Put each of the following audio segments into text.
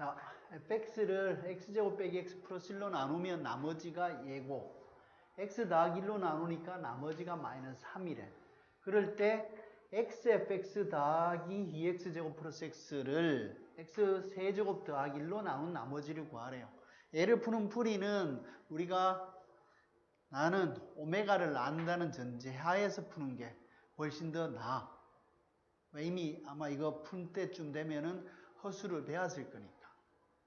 자, fx를 x제곱 빼기 x 플러스 1로 나누면 나머지가 예고 x 더하기 1로 나누니까 나머지가 마이너스 3이래. 그럴 때 xfx 더하기 2x제곱 플러스 x를 x 세제곱 더하기 1로 나눈 나머지를 구하래요. 얘를 푸는 풀이는 우리가 나는 오메가를 안다는 전제 하에서 푸는 게 훨씬 더 나아. 이미 아마 이거 푼 때쯤 되면은 허수를 배웠을 거니까.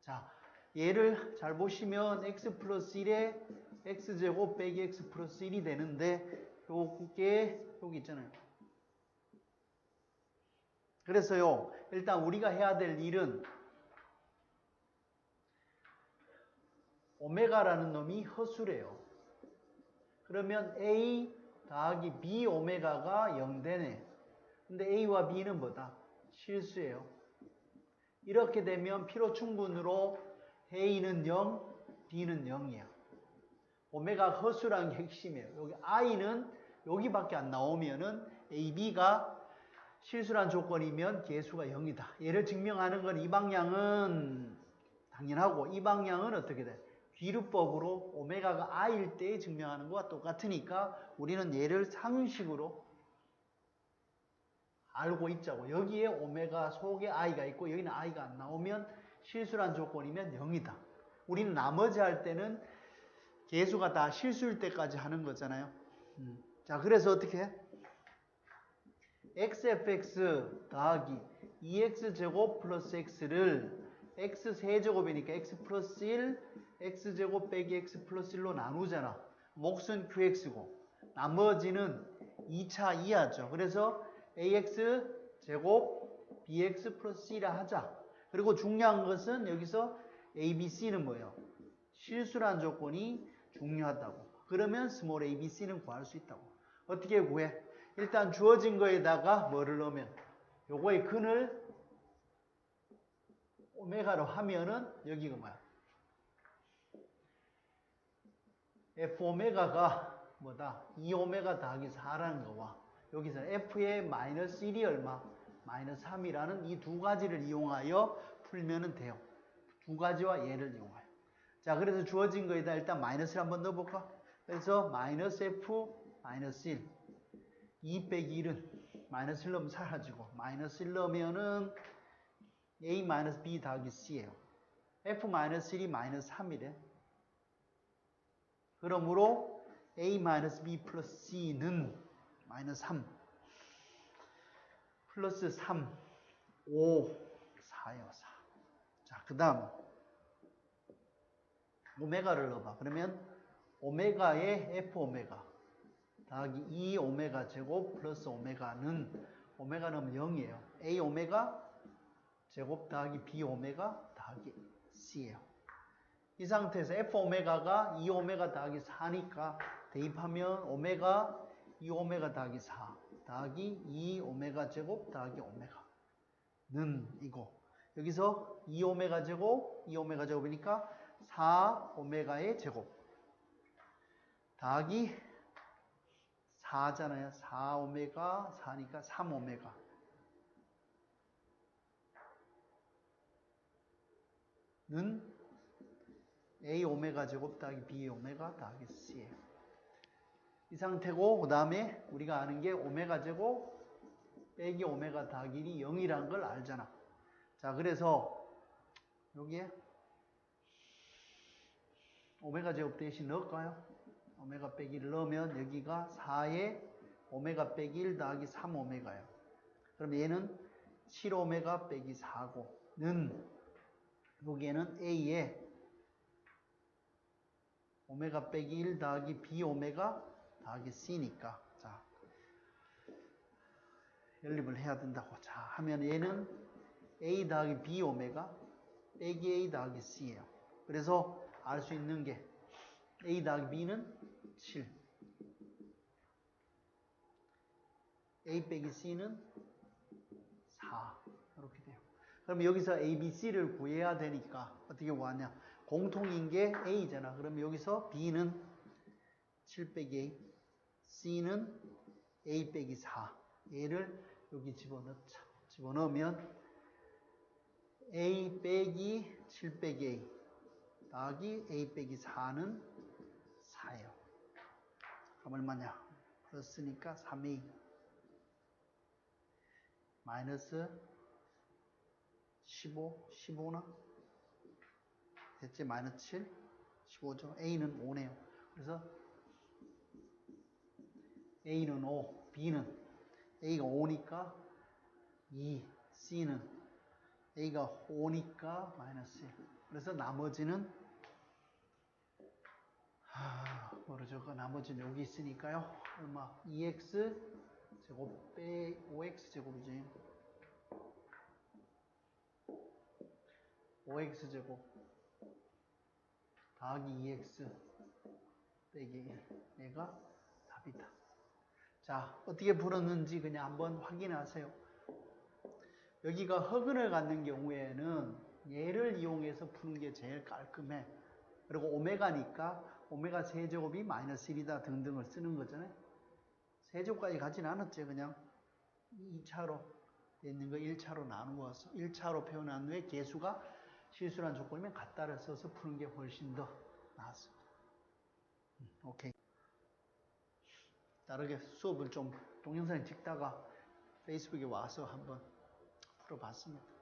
자, 얘를 잘 보시면 x 플러스 1에 x제곱 빼기 x 플러스 1이 되는데 요게 여기 있잖아요. 그래서요, 일단 우리가 해야 될 일은 오메가라는 놈이 허수래요. 그러면 A 더하기 B 오메가가 0 되네. 근데 A와 B는 뭐다? 실수예요. 이렇게 되면 피로 충분으로 A는 0, B는 0이야. 오메가 허수라는 게 핵심이에요. 여기 I는 여기밖에 안 나오면은 A, B가 실수란 조건이면 개수가 0이다. 얘를 증명하는 건 이 방향은 당연하고 이 방향은 어떻게 돼? 귀류법으로 오메가가 I일 때 증명하는 것과 똑같으니까 우리는 얘를 상식으로 알고 있자고. 여기에 오메가 속에 I가 있고 여기는 I가 안 나오면 실수란 조건이면 0이다. 우리는 나머지 할 때는 개수가 다 실수일 때까지 하는 거잖아요. 음. 자, 그래서 어떻게 해? xfx 더하기 2x제곱 플러스 x를 x 세제곱이니까 x 플러스 1, x제곱 빼기 x 플러스 1로 나누잖아. 몫은 qx고 나머지는 2차 이하죠. 그래서 ax 제곱 bx 플러스 1라 하자. 그리고 중요한 것은 여기서 a, b, c는 뭐예요? 실수란 조건이 중요하다고. 그러면 스몰 a, b, c는 구할 수 있다고. 어떻게 구해? 일단 주어진 거에다가 뭐를 넣으면 요거의 근을 오메가로 하면은 여기가 뭐야? F 오메가가 뭐다? 2 오메가 더하기 4라는 거와 여기서 F의 마이너스 1이 얼마? 마이너스 3이라는 이 두 가지를 이용하여 풀면은 돼요. 두 가지와 얘를 이용하여. 자, 그래서 주어진 거에다 일단 마이너스를 한번 넣어볼까? 그래서 마이너스 F 마이너스 1. 2 빼기 1은 마이너스 1 넣으면 사라지고 마이너스 1 넣으면은 A 마이너스 B 더하기 C예요. F 마이너스 1이 마이너스 3이래. 그러므로 A 마이너스 B 플러스 C는 마이너스 3 플러스 3 5 4요 4. 자, 그 다음 오메가를 넣어봐. 그러면 오메가의 F 오메가 더하기 2 오메가 제곱 플러스 오메가는 오메가 넣으면 0이에요. A 오메가 제곱 더하기 B 오메가 더하기 C예요. 이 상태에서 F 오메가가 2 오메가 더하기 4니까 대입하면 오메가 2 오메가 더하기 4 더하기 2 오메가 제곱 더하기 오메가는 이거 여기서 2 오메가 제곱 2 오메가 제곱이니까 4 오메가의 제곱 더하기 4잖아요. 4 오메가 4니까 3 오메가. 는 A 오메가 제곱 더하기 B 오메가 더하기 C예요. 이 상태고 그 다음에 우리가 아는 게 오메가 제곱 빼기 오메가 1이 0이란 걸 알잖아. 자 그래서 여기에 오메가 제곱 대신 넣을까요? 오메가 빼기 1 넣으면 여기가 4에 오메가 빼기 1 더하기 3 오메가요. 그럼 얘는 7 오메가 빼기 4고 는 여기에는 A에 오메가 빼기 1 더하기 B 오메가 더하기 C니까 자 연립을 해야 된다고 자 하면 얘는 A 더하기 B 오메가 빼기 A 더하기 C예요. 그래서 알 수 있는 게 A 더하기 B는 7 A 빼기 C는 4 이렇게 돼요. 그럼 여기서 A, B, C를 구해야 되니까 어떻게 구하냐 공통인 게 A잖아. 그럼 여기서 B는 7 빼기 A C는 A 빼기 4 얘를 여기 집어넣자. 집어넣으면 A 빼기 7 빼기 A 더하기 A 빼기 4는 4예요. 그럼 얼마냐? 플러스니까 3A 마이너스 15, 15나? 됐지? 마이너스 7, 15죠. A는 5네요. 그래서 A는 5, B는 A가 5니까 2, C는 A가 5니까 마이너스 1. 그래서 나머지는 하, 모르죠. 그 나머지는 여기 있으니까요. 얼마? 2x 제곱 빼 5x 제곱이지. 5x 제곱 더하기 2x 빼기 1. 얘가 답이다. 자, 어떻게 풀었는지 그냥 한번 확인하세요. 여기가 허근을 갖는 경우에는 얘를 이용해서 푸는 게 제일 깔끔해. 그리고 오메가니까 오메가 세제곱이 마이너스 1이다 등등을 쓰는 거잖아요. 세제곱까지 가진 않았지. 그냥 2차로 있는 거 1차로 나누어서 1차로 표현한 후에 개수가 실수란 조건이면 같다를 써서 푸는 게 훨씬 더 나았습니다. 음, 오케이. 다르게 수업을 좀 동영상 찍다가 페이스북에 와서 한번 풀어봤습니다.